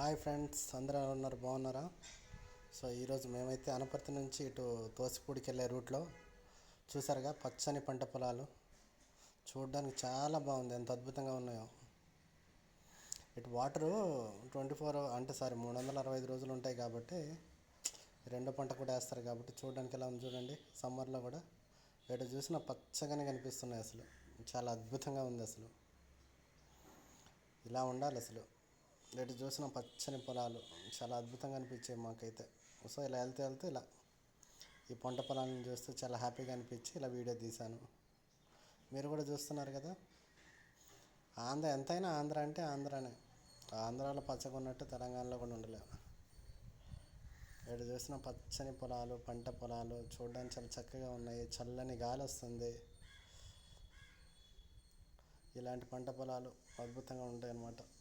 Hi friends అందరూ ఎలా ఉన్నారు? బాగున్నారా? సో ఈరోజు మేమైతే అనపర్తి నుంచి ఇటు తోసిపూడికి వెళ్ళే రూట్లో చూసారుగా పచ్చని పంట పొలాలు. చూడడానికి చాలా బాగుంది ఎంత అద్భుతంగా ఉన్నాయో. ఇటు వాటరు ట్వంటీ ఫోర్ అంటే సారీ మూడు వందల అరవై ఐదు రోజులు ఉంటాయి కాబట్టి రెండో పంట కూడా వేస్తారు కాబట్టి చూడడానికి ఎలా ఉంది చూడండి. సమ్మర్లో కూడా ఎటు చూసినా పచ్చగానే కనిపిస్తున్నాయి అసలు. చాలా అద్భుతంగా ఉంది అసలు. ఇలా ఉండాలి అసలు. ఇటు చూసిన పచ్చని పొలాలు చాలా అద్భుతంగా అనిపించాయి మాకైతే. సో ఇలా వెళ్తే వెళ్తే ఇలా ఈ పంట పొలాలను చూస్తూ చాలా హ్యాపీగా అనిపించి ఇలా వీడియో తీశాను. మీరు కూడా చూస్తున్నారు కదా? ఆంధ్ర ఎంతైనా ఆంధ్ర అంటే ఆంధ్రానే. ఆంధ్రాలో పచ్చగా ఉన్నట్టు తెలంగాణలో కూడా ఉండలేము ఇటు చూసిన పచ్చని పొలాలు పంట పొలాలు చూడడానికి చాలా చక్కగా ఉన్నాయి. చల్లని గాలి వస్తుంది. ఇలాంటి పంట పొలాలు అద్భుతంగా ఉంటాయి అన్నమాట